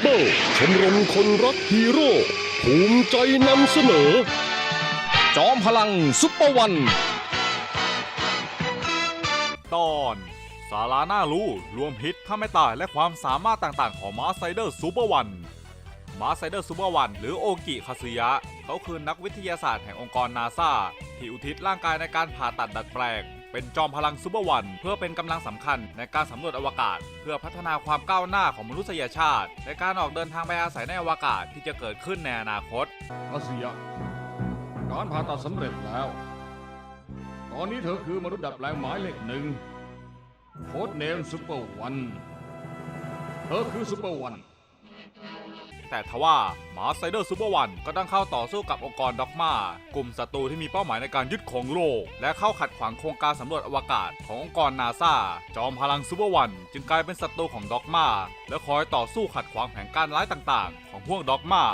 เบิลชมรมคนรักฮีโร่ภูมิใจนำเสนอ จอมพลังซุปเปอร์วัน ตอนสาราน่ารู้รวมฮิตถ้าไม่ตายและความสามารถต่างๆ ของมาไซเดอร์ซูเปอร์วันมาไซเดอร์ซูเปอร์วันหรือโอกิคาซึยะ เขาคือนักวิทยาศาสตร์แห่งองค์กรนาซาที่อุทิศร่างกายในการผ่าตัดดัดแปลง เป็นจอมพลังซูเปอร์วัน เพื่อเป็นกำลังสำคัญในการสำรวจอวกาศ เพื่อพัฒนาความก้าวหน้าของมนุษยชาติ ในการออกเดินทางไปอาศัยในอวกาศที่จะเกิดขึ้นในอนาคตรัสเซียการผ่าตัดสำเร็จแล้ว ตอนนี้เธอคือมนุษย์ดัดแปลงหมายเลขหนึ่งโค้ดเนมซูเปอร์วันเธอคือซูเปอร์วัน แต่ทว่ามาสไซเดอร์ซูเปอร์วันก็ต้องเข้าต่อสู้กับองค์กรด็อกมากลุ่มศัตรูที่มีเป้าหมายในการยึดของโลก และเข้าขัดขวางโครงการสำรวจอวกาศขององค์กรนาซาจอมพลังซูเปอร์วันจึงกลายเป็นศัตรูของด็อกมาและคอยต่อสู้ขัดขวางแผนการร้ายต่างๆ ของพวกด็อกมา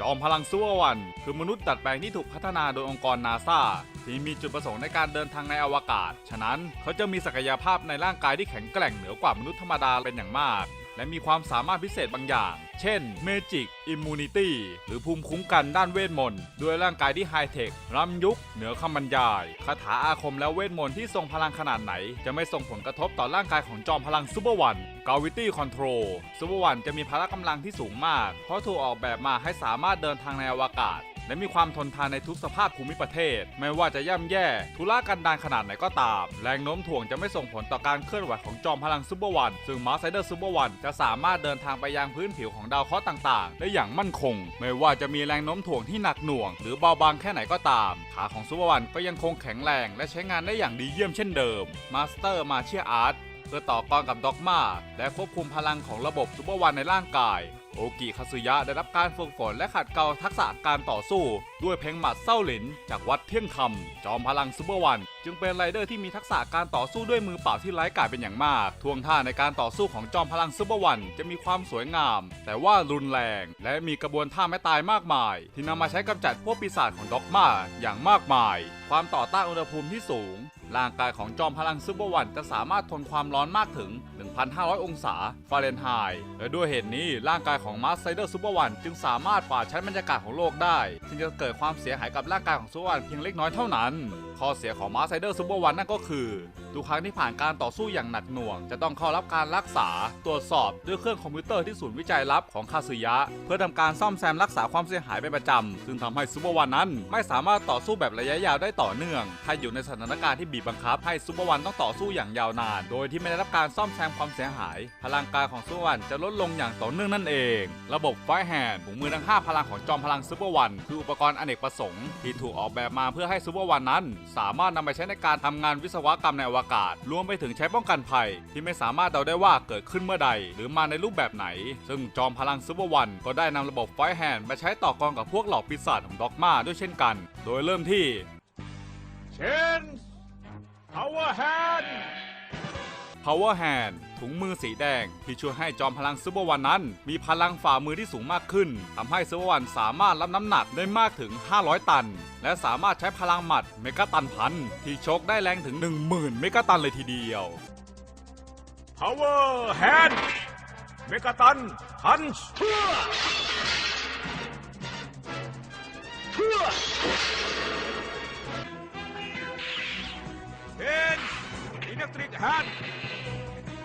จอมพลังซูเปอร์วันคือมนุษย์ดัดแปลงที่ถูกพัฒนาโดยองค์กรนาซาที่มีจุดประสงค์ในการเดินทางในอวกาศ ฉะนั้นเขาจะมีศักยภาพในร่างกายที่แข็งแกร่งเหนือกว่ามนุษย์ธรรมดาเป็นอย่างมาก และมีความสามารถพิเศษบางอย่าง เช่น Magic Immunity หรือภูมิคุ้มกันด้านเวทมนต์ ด้วยร่างกายที่ไฮเทคล้ำยุค เหนือคำบรรยาย คาถาอาคมและเวทมนต์ที่ทรงพลังขนาดไหน จะไม่ส่งผลกระทบต่อร่างกายของจอมพลังซูเปอร์วัน Gravity Control ซูเปอร์วันจะมีพละกำลังที่สูงมาก เพราะถูกออกแบบมาให้สามารถเดินทางในอวกาศ และมีความทนทานในทุกสภาพภูมิประเทศ ไม่ว่าจะย่ำแย่ ทุรกันดารขนาดไหนก็ตาม แรงโน้มถ่วงจะไม่ส่งผลต่อการเคลื่อนไหวของจอมพลังซูเปอร์วัน ซึ่งมาสไซเดอร์ซูเปอร์วันจะสามารถเดินทางไปยังพื้นผิวของดาวเคราะห์ต่างๆ ได้อย่างมั่นคง ไม่ว่าจะมีแรงโน้มถ่วงที่หนักหน่วง หรือเบาบางแค่ไหนก็ตาม ขาของซูเปอร์วันก็ยังคงแข็งแรงและใช้งานได้อย่างดีเยี่ยมเช่นเดิมมาสเตอร์มาเชียอาร์ตเพื่อต่อกรกับด็อกมาและควบคุมพลังของระบบซูเปอร์วันในร่างกาย โอกิคาซึยะได้รับการฝึกฝนและขัดเกลาทักษะการต่อสู้ ด้วยเพลงหมัดเส้าหลิน จากวัดเที่ยงธรรม จอมพลังซูเปอร์วัน จึงเป็นไรเดอร์ที่มีทักษะการต่อสู้ด้วยมือเปล่าที่ไร้กาจเป็นอย่างมาก ท่วงท่าในการต่อสู้ของจอมพลังซูเปอร์วันจะมีความสวยงาม แต่ว่ารุนแรง และมีกระบวนท่าไม่ตายมากมาย ที่นำมาใช้กำจัดพวกปีศาจของด็อกมาอย่างมากมาย ความต่อต้านอุณหภูมิที่สูง ร่างกายของจอมพลังซูเปอร์วันจะสามารถทนความร้อนมากถึง 1,500 องศาฟาเรนไฮต์และด้วยเหตุนี้ร่างกายของมาร์สไซเดอร์ซูเปอร์วันจึงสามารถฝ่าชั้นบรรยากาศของโลกได้ ซึ่งจะเกิดความเสียหายกับร่างกายของซูเปอร์วันเพียงเล็กน้อยเท่านั้น ข้อเสียของมาร์สไซเดอร์ซูเปอร์วันนั่นก็คือทุกครั้งที่ผ่านการต่อสู้อย่างหนักหน่วง จะต้องเข้ารับการรักษาตรวจสอบด้วยเครื่องคอมพิวเตอร์ที่ศูนย์วิจัยลับของคาซึยะ เพื่อทำการซ่อมแซมรักษาความเสียหายเป็นประจำซึ่งทำให้ซูเปอร์วันนั้น ไม่สามารถต่อสู้แบบระยะยาวได้ต่อเนื่องถ้าอยู่ในสถานการณ์ที่บีบบังคับให้ซูเปอร์วันต้องต่อสู้อย่างยาวนาน โดยที่ไม่ได้รับการซ่อมแซมความเสียหาย พลังกายของซูเปอร์วันจะลดลงอย่างต่อเนื่องนั่นเอง ระบบไฟแฮนด์ถุงมือทั้ง 5 พลังของจอมพลังซูเปอร์วันคืออุปกรณ์อเนกประสงค์ที่ถูกออกแบบมาเพื่อให้ซูเปอร์วันนั้น สามารถนำไปใช้ในการทำงานวิศวกรรมในอวกาศ รวมไปถึงใช้ป้องกันภัย ที่ไม่สามารถเดาได้ว่าเกิดขึ้นเมื่อใด หรือมาในรูปแบบไหน ซึ่งจอมพลังซูเปอร์วันก็ได้นำระบบไฟแฮนด์มาใช้ต่อกรกับพวกเหล่าปีศาจของด็อกมาด้วยเช่นกัน โดยเริ่มที่เชน power hand Power Hand ถุงมือสีแดง ที่ช่วยให้จอมพลังซูเปอร์วันนั้น มีพลังฝ่ามือที่สูงมากขึ้นทำให้ซูเปอร์วันสามารถรับน้ำหนักได้มากถึง 500 ตัน และสามารถใช้พลังหมัดเมกะตันพันที่ชกได้แรงถึง 10,000 เมกะตันเลยทีเดียว power hand เมกาตันพันช์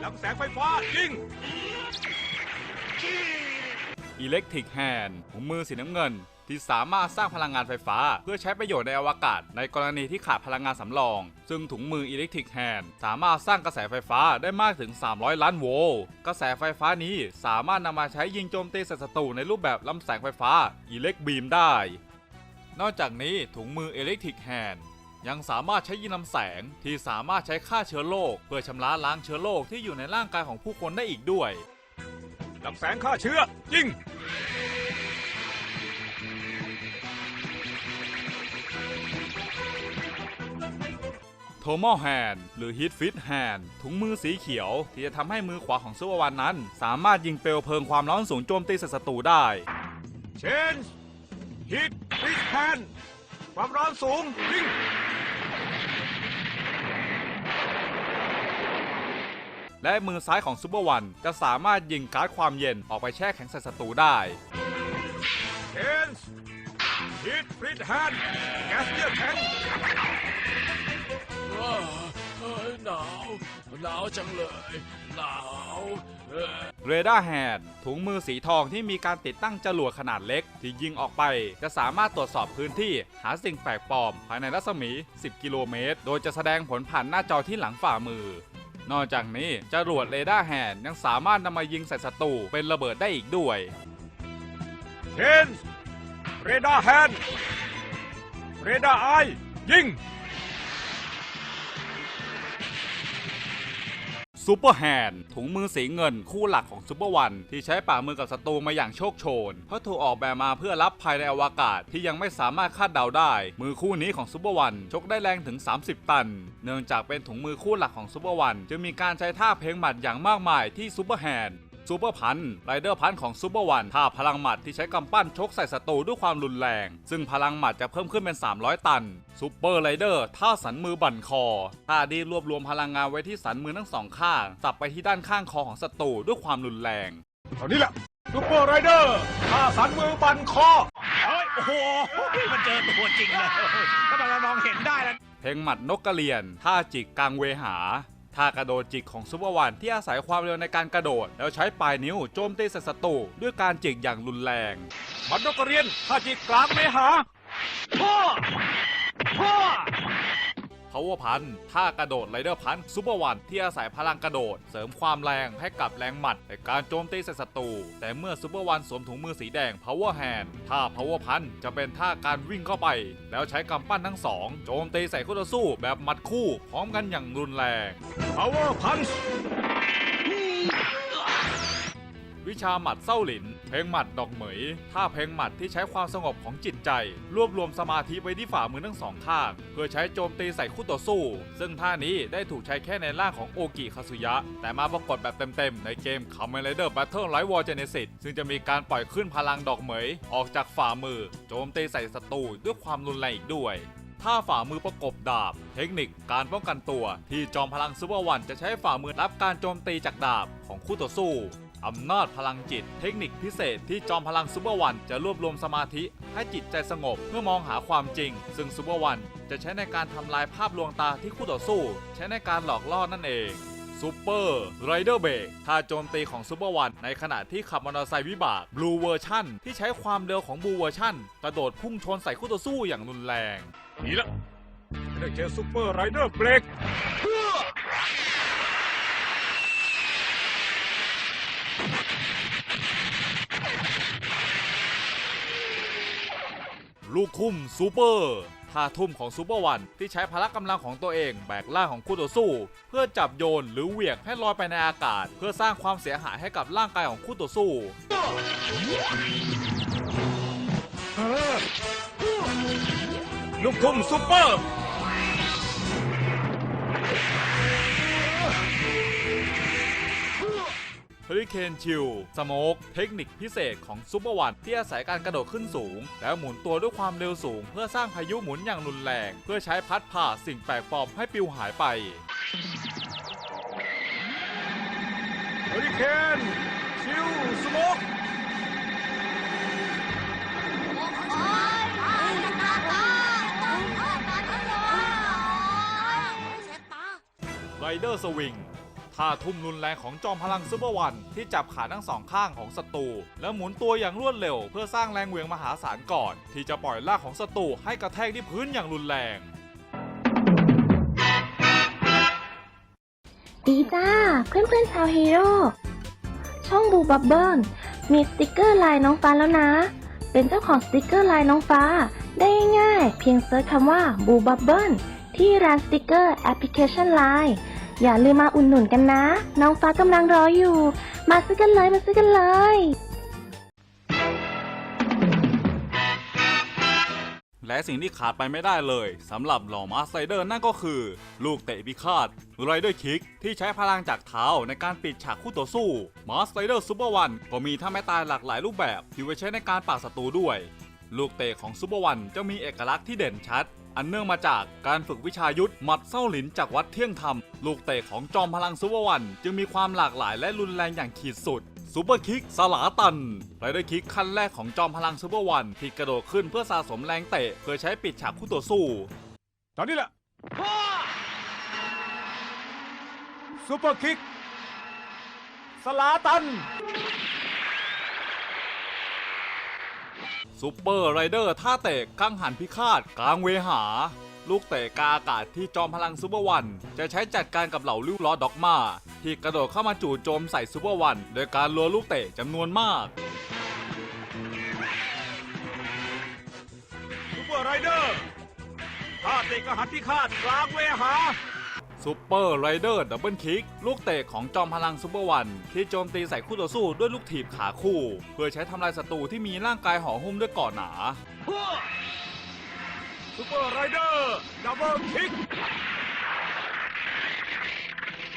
ลำแสงไฟฟ้ายิง Electric Hand ถุงมือสีน้ำเงิน ที่สามารถสร้างพลังงานไฟฟ้า เพื่อใช้ประโยชน์ในอวกาศ ในกรณีที่ขาดพลังงานสำรอง ซึ่งถุงมือ Electric Hand สามารถสร้างกระแสไฟฟ้าได้มากถึง 300 ล้านโวลต์กระแสไฟฟ้านี้สามารถนำมาใช้ยิงโจมตีศัตรูในรูปแบบลำแสงไฟฟ้า Elect Beam ได้ นอกจากนี้ถุงมือ Electric Hand ยังสามารถใช้ยิงลำแสงที่สามารถใช้ฆ่าเชื้อโรคเพื่อชำระล้างเชื้อโรคที่อยู่ในร่างกายของผู้คนได้อีกด้วยลำแสงฆ่าเชื้อยิงโทมอแฮนหรือ Heat Fit Hand ถุงมือสีเขียว ที่จะทำให้มือขวาของซูเปอร์วันนั้น สามารถยิงเปลวเพลิงความร้อนสูงโจมตีศัตรูได้ เชนฮิตฟิสแฮนความร้อนสูงยิง และมือซ้ายของซูเปอร์วันจะสามารถยิงการ์ดความเย็นออกไปแช่แข็งใส่ศัตรูได้เคนส์ฮิตฟริดแฮนด์แกสเนียแทงหนาว หนาวจังเลย หนาวเอ่อเรดาร์แฮดถุงมือสีทองที่มีการติดตั้งจรวดขนาดเล็ก ที่ยิงออกไป จะสามารถตรวจสอบพื้นที่หาสิ่งแปลกปลอม ภายในรัศมี 10 กิโลเมตร โดยจะแสดงผลผ่านหน้าจอที่หลังฝ่ามือ นอกจากนี้จรวดเรดาร์แฮนยังสามารถนำมายิงใส่ศัตรูเป็นระเบิดได้อีกด้วยเคนส์เรดาร์แฮนเรดาร์ไอยิง ซูเปอร์แฮนด์ถุงมือสีเงินคู่หลักของซูเปอร์วันที่ใช้ป่ามือกับศัตรูมาอย่างโชคโชน เพราะถูกออกแบบมาเพื่อรับภายในอวกาศที่ยังไม่สามารถคาดเดาได้ มือคู่นี้ของซูเปอร์วันชกได้แรงถึง 30 ตัน เนื่องจากเป็นถุงมือคู่หลักของซูเปอร์วันจึงมีการใช้ท่าเพลงหมัดอย่างมากมายที่ซูเปอร์แฮนด์ ซูเปอร์พันไรเดอร์พันของซูเปอร์วันท่าพลังหมัดที่ใช้กำปั้นชกใส่ศัตรูด้วยความรุนแรง ซึ่งพลังหมัดจะเพิ่มขึ้นเป็น 300 ตันซูเปอร์ไรเดอร์ท่าสันมือบั่นคอท่าดีรวบรวมพลังงานไว้ที่สันมือทั้งสองข้างสับไปที่ด้านข้างคอของศัตรูด้วยความรุนแรงเท่านี้แหละซูเปอร์ไรเดอร์ท่าสันมือบันคอเฮ้ยโอ้โหมันเจอตัวจริงเลยถ้ามันมองเห็นได้แล้วเพลงหมัดนกกระเรียนท่าจิกกลางเวหา ท่ากระโดดจิกของซูเปอร์วันที่อาศัยความเร็วในการกระโดด แล้วใช้ปลายนิ้วโจมตีใส่ศัตรูด้วยการจิกอย่างรุนแรงมันนกกระเรียนท่าจิกกลางเมหาพ่อพ่อ power พันท่ากระโดดไรเดอร์พันซูเปอร์วันที่อาศัยพลังกระโดด เสริมความแรงให้กับแรงหมัดในการโจมตีใส่ศัตรูแต่เมื่อซูเปอร์วันสวมถุงมือสีแดง power hand ท่า power พันจะเป็นท่าการวิ่งเข้าไป แล้วใช้กำปั้นทั้งสองโจมตีใส่คู่ต่อสู้แบบหมัดคู่พร้อมกันอย่างรุนแรงพาวเวอร์พันช์วิชาหมัดเส้าหลิน เพลงหมัดดอกเหมย ท่าเพลงหมัดที่ใช้ความสงบของจิตใจ รวบรวมสมาธิไว้ที่ฝ่ามือทั้งสองข้าง เพื่อใช้โจมตีใส่คู่ต่อสู้ ซึ่งท่านี้ได้ถูกใช้แค่ในร่างของโอกิคาสุยะ แต่มาปรากฏแบบเต็มๆ ในเกม Kamen Rider Battle Light War Genesis ซึ่งจะมีการปล่อยขึ้นพลังดอกเหมย ออกจากฝ่ามือ โจมตีใส่ศัตรูด้วยความรุนแรงอีกด้วย ถ้าฝ่ามือประกบดาบ เทคนิคการป้องกันตัว ที่จอมพลังซูเปอร์วันจะใช้ฝ่ามือรับการโจมตีจากดาบของคู่ต่อสู้อำนาจพลังจิต เทคนิคพิเศษที่จอมพลังซูเปอร์วันจะรวบรวมสมาธิให้จิตใจสงบเพื่อมองหาความจริง ซึ่งซูเปอร์วันจะใช้ในการทำลายภาพลวงตาที่คู่ต่อสู้ ใช้ในการหลอกล่อนั่นเองซูเปอร์ไรเดอร์เบรกท่าโจมตีของซูเปอร์วันในขณะที่ขับมอเตอร์ไซค์วิบากบลูเวอร์ชั่นที่ใช้ความเร็วของบลูเวอร์ชั่นกระโดดพุ่งชนใส่คู่ต่อสู้อย่างรุนแรง นี่ละได้เจอซูเปอร์ไรเดอร์เบรกลูกทุ่มซูเปอร์ท่าทุ่มของซูเปอร์วันที่ใช้พละกำลังของตัวเอง แบกร่างของคู่ต่อสู้ เพื่อจับโยนหรือเหวี่ยงให้ลอยไปในอากาศ เพื่อสร้างความเสียหายให้กับร่างกายของคู่ต่อสู้ ลูกทุ่มซูเปอร์ เฮริเคนชิลสโมกเทคนิคพิเศษของซูเปอร์วันที่อาศัยการกระโดดขึ้นสูง แล้วหมุนตัวด้วยความเร็วสูง เพื่อสร้างพายุหมุนอย่างรุนแรง เพื่อใช้พัดผ่าสิ่งแปลกปลอมให้ปลิวหายไป เฮอริเคนชิลสโมก ไรเดอร์สวิงท่าทุ่มรุนแรงของจอมพลังซูเปอร์วันที่จับขาทั้งสองข้างของศัตรูแล้วหมุนตัวอย่างรวดเร็ว เพื่อสร้างแรงเหวี่ยงมหาศาลก่อน ที่จะปล่อยลากของศัตรูให้กระแทกที่พื้นอย่างรุนแรงดีจ้า เพื่อนๆชาวฮีโร่ช่องบูบับเบิลมีสติกเกอร์ลายน้องฟ้าแล้วนะ เป็นเจ้าของสติกเกอร์ลายน้องฟ้า ได้ง่ายเพียงเซิร์ชคำว่าบูบับเบิลที่ร้านสติกเกอร์แอปพลิเคชันไลน์ อย่าลืมมาอุ่นหนุนกันนะ น้องฟ้ากำลังรออยู่ มาซื้อกันเลยมาซื้อกันเลยและสิ่งที่ขาดไปไม่ได้เลยสำหรับเหล่อมาสไซเดอร์นั่นก็คือ ลูกเตะพิฆาตไรเดอร์คิก ที่ใช้พลังจากเท้าในการปิดฉากคู่ต่อสู้มาสไซเดอร์ซูเปอร์วันก็มีท่าไม้ตายหลากหลายรูปแบบที่ไว้ใช้ในการปราบศัตรูด้วย ลูกเตะของซูเปอร์วันจะมีเอกลักษณ์ที่เด่นชัด อันเนื่องมาจากการฝึกวิชายุทธหมัดเส้าหลินจากวัดเที่ยงธรรม ลูกเตะของจอมพลังซูเปอร์วัน จึงมีความหลากหลายและรุนแรงอย่างขีดสุดซูเปอร์คิกสลาตันไรเดอร์คิกขั้นแรกของจอมพลังซูเปอร์วันที่กระโดดขึ้นเพื่อสะสมแรงเตะเพื่อใช้ปิดฉากคู่ต่อสู้ ตอนนี้แหละซูเปอร์คิกสลาตัน ซูเปอร์ไรเดอร์ท่าเตะกังหันพิฆาตกลางเวหา ลูกเตะกาอากาศที่จอมพลังซูเปอร์วัน จะใช้จัดการกับเหล่าลิ้วล้อด็อกมาที่กระโดดเข้ามาจู่โจมใส่ซูเปอร์วันโดยการลัวลูกเตะจำนวนมากซูเปอร์ไรเดอร์ท่าเตะกระหัตพิฆาตกลางเวหา ซูเปอร์ไรเดอร์ดับเบิลคิก ลูกเตะของจอมพลังซูเปอร์วัน ที่โจมตีใส่คู่ต่อสู้ด้วยลูกถีบขาคู่ เพื่อใช้ทำลายศัตรูที่มีร่างกายห่อหุ้มด้วยเกราะหนาซูเปอร์ไรเดอร์ดับเบิลคิก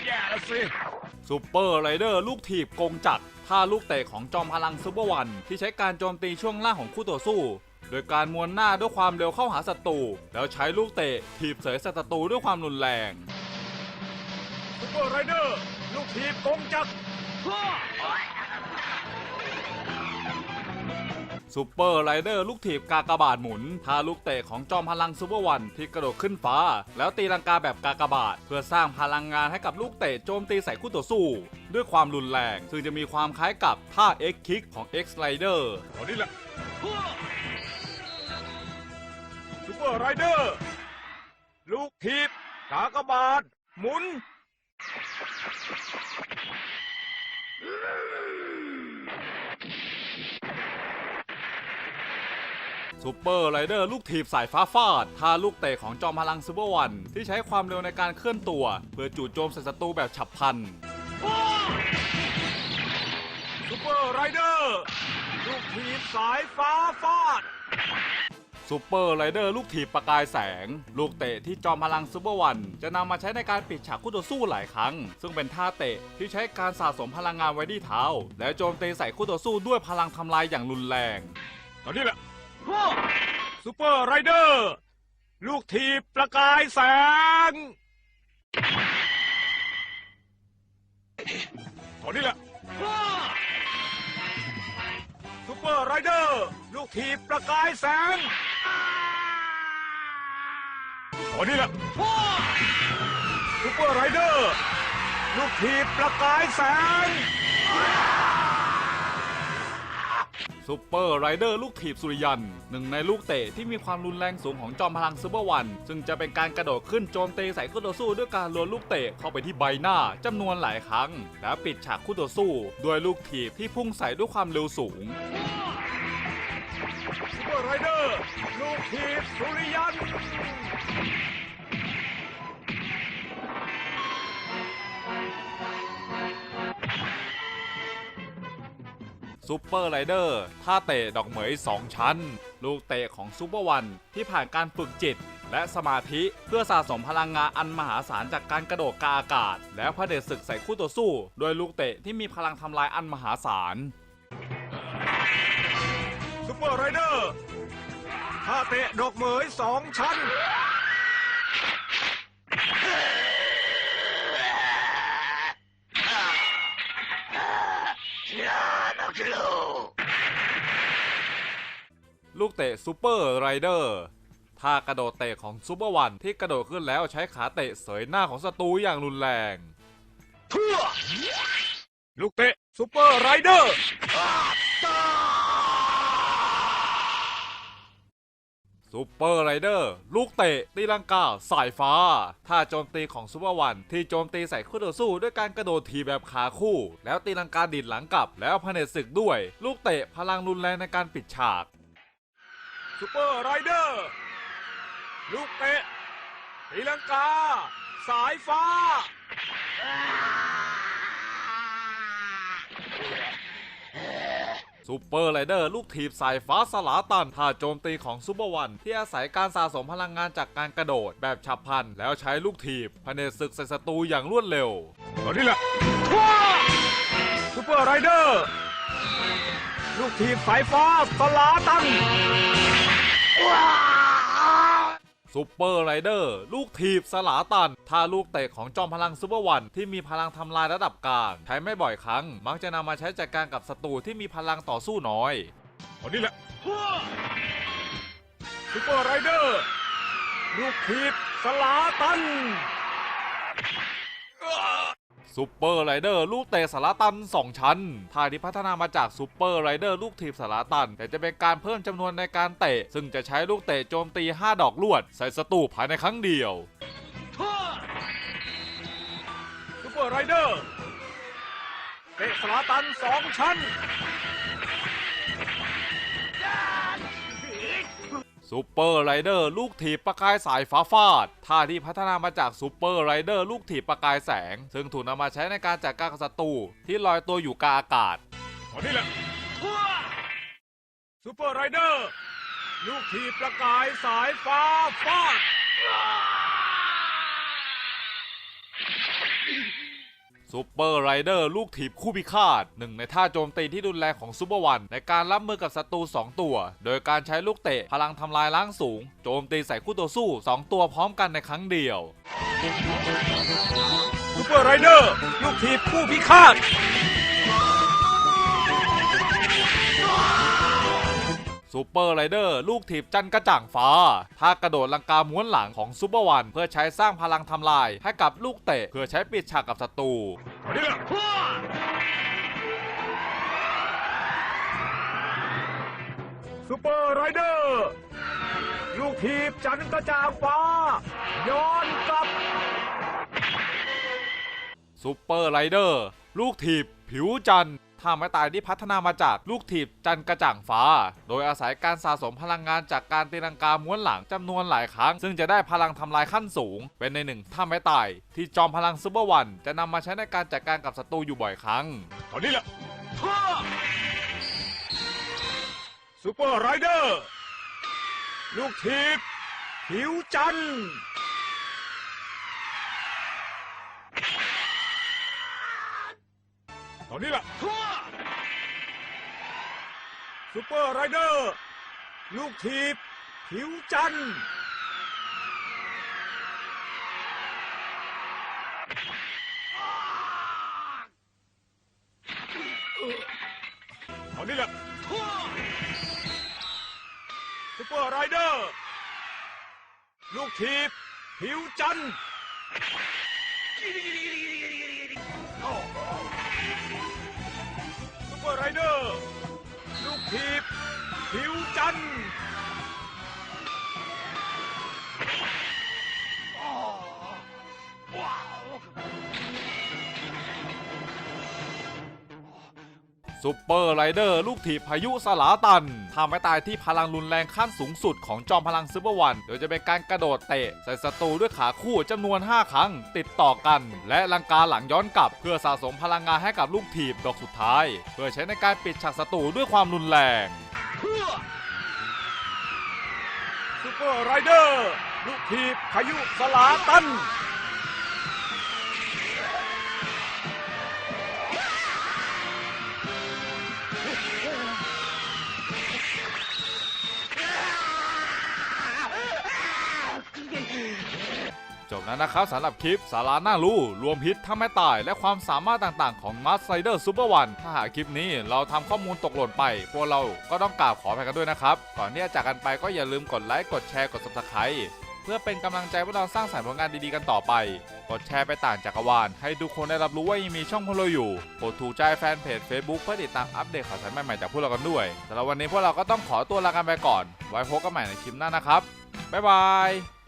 แย่แล้วสิซูเปอร์ไรเดอร์ลูกถีบกงจักรท่าลูกเตะของจอมพลังซูเปอร์วัน ที่ใช้การโจมตีช่วงล่างของคู่ต่อสู้ โดยการมวนหน้าด้วยความเร็วเข้าหาศัตรูแล้วใช้ลูกเตะถีบเสยศัตรูด้วยความรุนแรง ซูเปอร์ไรเดอร์ลูกทีบกงจักรซูเปอร์ไรเดอร์ลูกถีบกากบาทหมุนท่าลูกเตะของจอมพลังซูเปอร์วันที่กระโดดขึ้นฟ้า แล้วตีลังกาแบบกากบาท เพื่อสร้างพลังงานให้กับลูกเตะโจมตีใส่คู่ต่อสู้ ด้วยความรุนแรง ซึ่งจะมีความคล้ายกับท่า X Kick ของ X Rider ตอนนี้แหละซูเปอร์ไรเดอร์ลูกทีบกากบาทหมุน ซูเปอร์ไรเดอร์ลูกถีบสายฟ้าฟาดท่าลูกเตะของจอมพลังซูเปอร์วัน ที่ใช้ความเร็วในการเคลื่อนตัว เพื่อจู่โจมใส่ศัตรูแบบฉับพลันซูเปอร์ไรเดอร์ลูกทีบสายฟ้าฟาด ซูเปอร์ไรเดอร์ลูกถีบประกายแสง ลูกเตะที่จอมพลังซูเปอร์วัน จะนำมาใช้ในการปิดฉากคู่ต่อสู้หลายครั้ง ซึ่งเป็นท่าเตะที่ใช้การสะสมพลังงานไว้ที่เท้า และโจมตีใส่คู่ต่อสู้ด้วยพลังทำลายอย่างรุนแรง ตอนนี้แหละซูเปอร์ไรเดอร์ลูกทีบประกายแสง ตอนนี้แหละซูเปอร์ไรเดอร์ลูกทีบประกายแสง ตอนนี้แหละซูเปอร์ไรเดอร์ลูกทีบประกายแสงซูเปอร์ไรเดอร์ลูกถีบสุริยัน หนึ่งในลูกเตะที่มีความรุนแรงสูงของจอมพลังซูเปอร์วัน ซึ่งจะเป็นการกระโดดขึ้นโจมตีใส่คู่ต่อสู้ด้วยการลวนลูกเตะเข้าไปที่ใบหน้าจำนวนหลายครั้ง และปิดฉากคู่ต่อสู้ ด้วยลูกถีบที่พุ่งใส่ด้วยความเร็วสูงซูเปอร์ไรเดอร์ลูกทีบสุริยัน ซูเปอร์ไรเดอร์ท่าเตะดอกเหมย 2 ชั้น ลูกเตะของซูเปอร์วันที่ผ่านการฝึกจิต และสมาธิเพื่อสะสมพลังงานอันมหาศาลจากการกระโดดกาอากาศ แล้วพระเดชศึกใส่คู่ต่อสู้โดยลูกเตะที่มีพลังทำลายอันมหาศาลซูเปอร์ไรเดอร์ท่าเตะดอกเหมยสองชั้น ลูกเตะซูเปอร์ไรเดอร์ท่ากระโดดเตะของซูเปอร์วันที่กระโดดขึ้นแล้วใช้ขาเตะเสยหน้าของศัตรูอย่างรุนแรงลูกเตะซูเปอร์ไรเดอร์ซูเปอร์ไรเดอร์ลูกเตะตีลังกาสายฟ้าท่าโจมตีของซูเปอร์วันที่โจมตีใส่คู่ต่อสู้ด้วยการกระโดดทีแบบขาคู่ แล้วตีลังกาดิดหลังกลับแล้วพเนจศึกด้วย ลูกเตะพลังรุนแรงในการปิดฉาก ซูเปอร์ไรเดอร์ ลูกเตะตีลังกา สายฟ้า ซูเปอร์ไรเดอร์ ลูกถีบสายฟ้าสลาตันท่าโจมตีของซูเปอร์วัน ที่อาศัยการสะสมพลังงานจากการกระโดดแบบฉับพลัน แล้วใช้ลูกถีบพเนจศึกใส่ศัตรูอย่างรวดเร็วตอนนี้แหละซูเปอร์ไรเดอร์ ลูกทีมสายฟ้าสลาตัน ซูเปอร์ไรเดอร์ลูกถีบสลาตันถ้าลูกเตะของจอมพลังซูเปอร์วันที่มีพลังทำลายระดับกลาง ใช้ไม่บ่อยครั้ง มักจะนำมาใช้จัดการกับศัตรูที่มีพลังต่อสู้น้อยคนนี้แหละซูเปอร์ไรเดอร์ลูกทีบสลาตัน ซูเปอร์ไรเดอร์ลูกเตะสารตัน 2 ชั้นท่าที่พัฒนามาจากซูเปอร์ไรเดอร์ลูกถีบสารตัน แต่จะเป็นการเพิ่มจำนวนในการเตะ ซึ่งจะใช้ลูกเตะโจมตี 5 ดอกลวด ใส่ศัตรูภายในครั้งเดียวซูเปอร์ไรเดอร์เตะสารตันสองชั้น ซูเปอร์ไรเดอร์ลูกถีบประกายสายฟ้าฟาดท่าที่พัฒนามาจากซูเปอร์ไรเดอร์ลูกถีบประกายแสง ซึ่งถูกนำมาใช้ในการจัดการกับศัตรูที่ลอยตัวอยู่กลางอากาศคนนี้แหละซูเปอร์ไรเดอร์ลูกทีบประกายสายฟ้าฟาด ซูเปอร์ไรเดอร์ลูกถีบคู่พิฆาตหนึ่งในท่าโจมตีที่รุนแรงของซูเปอร์วัน ในการรับมือกับศัตรู 2 ตัว โดยการใช้ลูกเตะพลังทำลายล้างสูง โจมตีใส่คู่ต่อสู้ 2 ตัวพร้อมกันในครั้งเดียวซูเปอร์ไรเดอร์ลูกถีบคู่พิฆาต ซูเปอร์ไรเดอร์ลูกถีบจันทร์กระจ่างฟ้าท่ากระโดดลังกาม้วนหลังของซูเปอร์วัน เพื่อใช้สร้างพลังทำลายให้กับลูกเตะ เพื่อใช้ปิดฉากกับศัตรูคนนี้แหละซูเปอร์ไรเดอร์ลูกทีบจันทร์กระจ่างฟ้า ย้อนกลับซูเปอร์ไรเดอร์ลูกถีบผิวจันทร์ ท่าไม้ตายที่พัฒนามาจากลูกถีบจันกระจ่างฟ้า โดยอาศัยการสะสมพลังงานจากการตีลังกาม้วนหลังจำนวนหลายครั้ง ซึ่งจะได้พลังทำลายขั้นสูง เป็นในหนึ่งท่าไม้ตาย ที่จอมพลังซูเปอร์วัน จะนำมาใช้ในการจัดการกับศัตรูอยู่บ่อยครั้งตอนนี้แหละซูเปอร์ไรเดอร์ลูกทีบผิวจันทร์ตอนนี้แหละ ซูเปอร์ไรเดอร์ ลูกทีบผิวจันทร์ตอนนี้แหละซูเปอร์ไรเดอร์ ลูกทีบผิวจันทร์ซูเปอร์ไรเดอร์ ทีบผิวจันทร์ ซูเปอร์ไรเดอร์ลูกถีบพายุสลาตันทำให้ตายที่พลังรุนแรงขั้นสูงสุดของจอมพลังซูเปอร์วัน โดยจะเป็นการกระโดดเตะ ใส่ศัตรูด้วยขาคู่จำนวน 5 ครั้ง ติดต่อกัน และลังกาหลังย้อนกลับ เพื่อสะสมพลังงานให้กับลูกถีบดอกสุดท้าย เพื่อใช้ในการปิดฉากศัตรูด้วยความรุนแรงซูเปอร์ไรเดอร์ลูกทีบพายุสลาตัน จบแล้วนะครับสำหรับคลิปสาระน่ารู้รวมฮิตถ้าไม่ตาย และความสามารถต่างๆของมาสไซเดอร์ซูเปอร์วันถ้าหากคลิปนี้เราทำข้อมูลตกหล่นไป พวกเราก็ต้องกราบขออภัยกันด้วยนะครับ ก่อนที่จะจากกันไปก็อย่าลืมกดไลค์กดแชร์กด subscribe เพื่อเป็นกำลังใจพวกเราสร้างสรรค์ผลงานดีๆกันต่อไป กดแชร์ไปต่างจักรวาล ให้ทุกคนได้รับรู้ว่ายังมีช่องพวกเราอยู่กดถูกใจแฟนเพจ Facebook เพื่อติดตามอัปเดตข่าวสารใหม่ๆจากพวกเรากันด้วยสำหรับวันนี้พวกเราก็ต้องขอตัวลากันไปก่อน ไว้พบกันใหม่ในคลิปหน้านะครับบ๊ายบาย